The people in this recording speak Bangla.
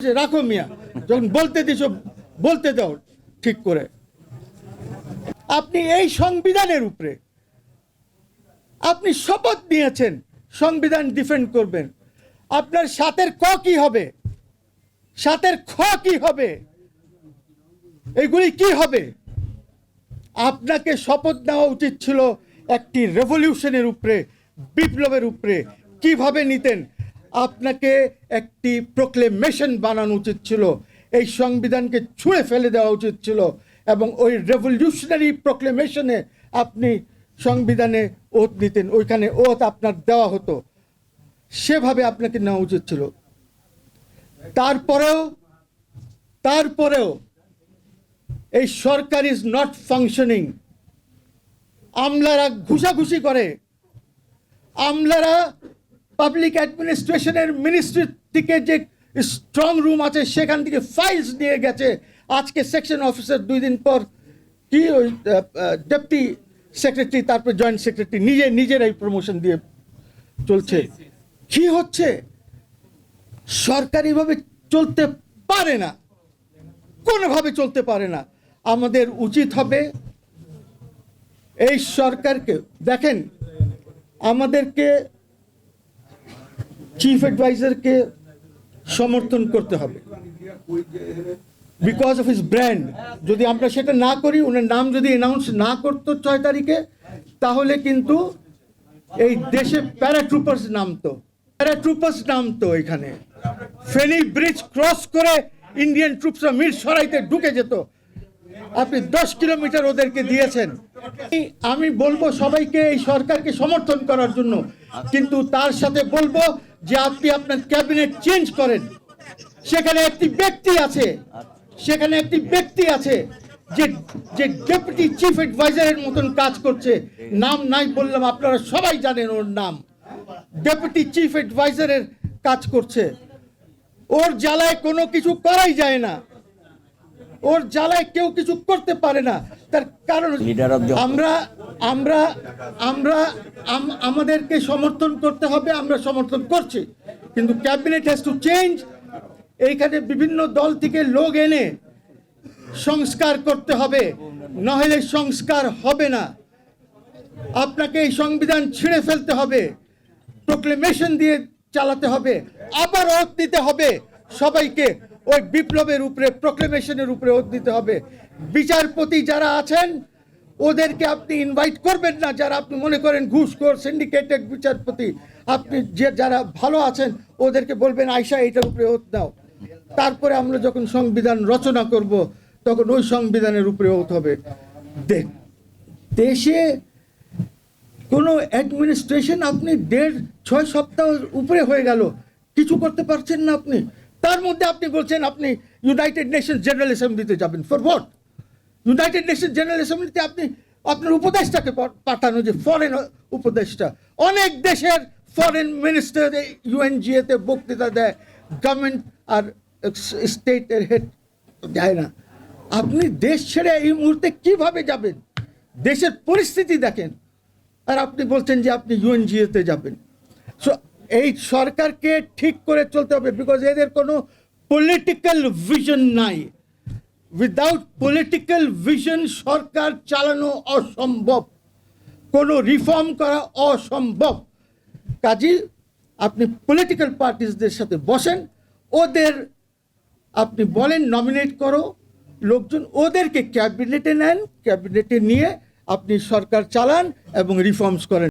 রাখো মিয়া, যখন বলতে দিছো, বলতে দাও ঠিক করে। আপনি এই সংবিধানের উপরে আপনি শপথ নিয়েছেন, সংবিধান ডিফেন্ড করবেন। আপনার সাতের ক কি হবে? সাতের খ কি হবে? এগুলি কি হবে? আপনাকে শপথ নেওয়া উচিত ছিল একটি রেভলিউশনের উপরে, বিপ্লবের উপরে। কীভাবে নিতেন? আপনাকে একটি প্রোক্লেমেশন বানানো উচিত ছিল। এই সংবিধানকে ছুঁড়ে ফেলে দেওয়া উচিত ছিল এবং ওই রেভলিউশনারি প্রোক্লেমেশনে আপনি সংবিধানে ওত নিতেন ওইখানে ওত আপনার দেওয়া হতো। সেভাবে আপনাকে নেওয়া উচিত ছিল। তারপরেও তারপরেও এই সরকার ইজ নট ফাংশনিং আমলারা ঘুষাঘুষি করে। আমলারা পাবলিক অ্যাডমিনিস্ট্রেশনের মিনিস্ট্রি থেকে যে স্ট্রং রুম আছে সেখান থেকে ফাইলস নিয়ে গেছে। আজকে সেকশন অফিসার দুই দিন পর কি ওই ডেপুটি সেক্রেটারি তারপর জয়েন্ট সেক্রেটারি নিজে নিজেরাই প্রমোশন দিয়ে চলছে। কি হচ্ছে? সরকারিভাবে চলতে পারে না। কোনোভাবে চলতে পারে না। আমাদের উচিত হবে এই সরকারকে দেখেন আমাদেরকে চিফ অ্যাডভাইজারকে সমর্থন করতে হবে। বিকজ অফ হিস ব্র্যান্ড যদি আমরা সেটা না করি ওনার নাম যদি অ্যানাউন্স না করতো ছয় তারিখে, তাহলে কিন্তু এই দেশে প্যারাট্রুপার্স নামতো। প্যারাট্রুপার্স নামতো এখানে। ফেনী ব্রিজ ক্রস করে ইন্ডিয়ান ট্রুপসরা মির সরাইতে ঢুকে যেত। আপনি দশ কিলোমিটার ওদেরকে দিয়েছেন। আমি বলব সবাইকে এই সরকারকে সমর্থন করার জন্য। কিন্তু তার সাথে বলব যে আপনি আপনার ক্যাবিনেট চেঞ্জ করেন সেখানে একটি ব্যক্তি আছে সেখানে একটি ব্যক্তি আছে যে যে ডেপুটি চিফ অ্যাডভাইজারের মতন কাজ করছে। নাম নাই বললাম আপনারা সবাই জানেন ওর নাম। ডেপুটি চিফ অ্যাডভাইজারের কাজ করছে। ওর জ্বালায় কোনো কিছু করাই যায় না। ওর জ্বালায় কেউ কিছু করতে পারে না। তার কারণ আমরা আমরা আমরা, আম- আমাদেরকে সমর্থন করতে হবে, আমরা সমর্থন করছি। কিন্তু ক্যাবিনেট হ্যাজ টু চেঞ্জ এইখানে বিভিন্ন দল থেকে লোক এনে সংস্কার করতে হবে নইলে সংস্কার হবে না। আপনাকে এই সংবিধান ছিঁড়ে ফেলতে হবে প্রোক্লেমেশন দিয়ে চালাতে হবে, আবার ওত দিতে হবে। সবাইকে ওই বিপ্লবের উপরে প্রোক্লেমেশনের উপরে ওত দিতে হবে। বিচারপতি যারা আছেন ওদেরকে আপনি ইনভাইট করবেন না যারা আপনি মনে করেন ঘুষখোর সিন্ডিকেটেড বিচারপতি। আপনি যে যারা ভালো আছেন, ওদেরকে বলবেন আয়সা এইটার উপরে ওত দাও তারপরে আমরা যখন সংবিধান রচনা করব, তখন ওই সংবিধানের উপরে ওত হবে। দেশে কোনো অ্যাডমিনিস্ট্রেশন আপনি দেড়, ছয় সপ্তাহ উপরে হয়ে গেল। কিছু করতে পারছেন না আপনি। তার মধ্যে আপনি বলছেন, আপনি ইউনাইটেড নেশন জেনারেল অ্যাসেম্বলিতে যাবেন। For what United Nation general অ্যাসেম্বলিতে আপনি আপনার উপদেষ্টাকে পাঠানো যে ফরেন উপদেষ্টা। অনেক দেশের ফরেন মিনিস্টার ইউএনজিএতে বক্তৃতা দেয় গভর্নমেন্ট আর স্টেটের হেড যায় না। আপনি দেশ ছেড়ে এই মুহূর্তে কীভাবে যাবেন? দেশের পরিস্থিতি দেখেন। আর আপনি বলছেন যে আপনি ইউএনজিএতে যাবেন। সো এই সরকারকে ঠিক করে চলতে হবে বিকজ এদের কোনো পলিটিক্যাল ভিশন নাই। উইদাউট পলিটিক্যাল ভিশন সরকার চালানো অসম্ভব। কোনো রিফর্ম করা অসম্ভব। কাজী, আপনি পলিটিক্যাল পার্টিসদের সাথে বসেন, ওদের আপনি বলেন নমিনেট করো, লোকজন ওদেরকে ক্যাবিনেটে নেন, ক্যাবিনেটে নিয়ে আপনি সরকার চালান এবং রিফর্মস করেন।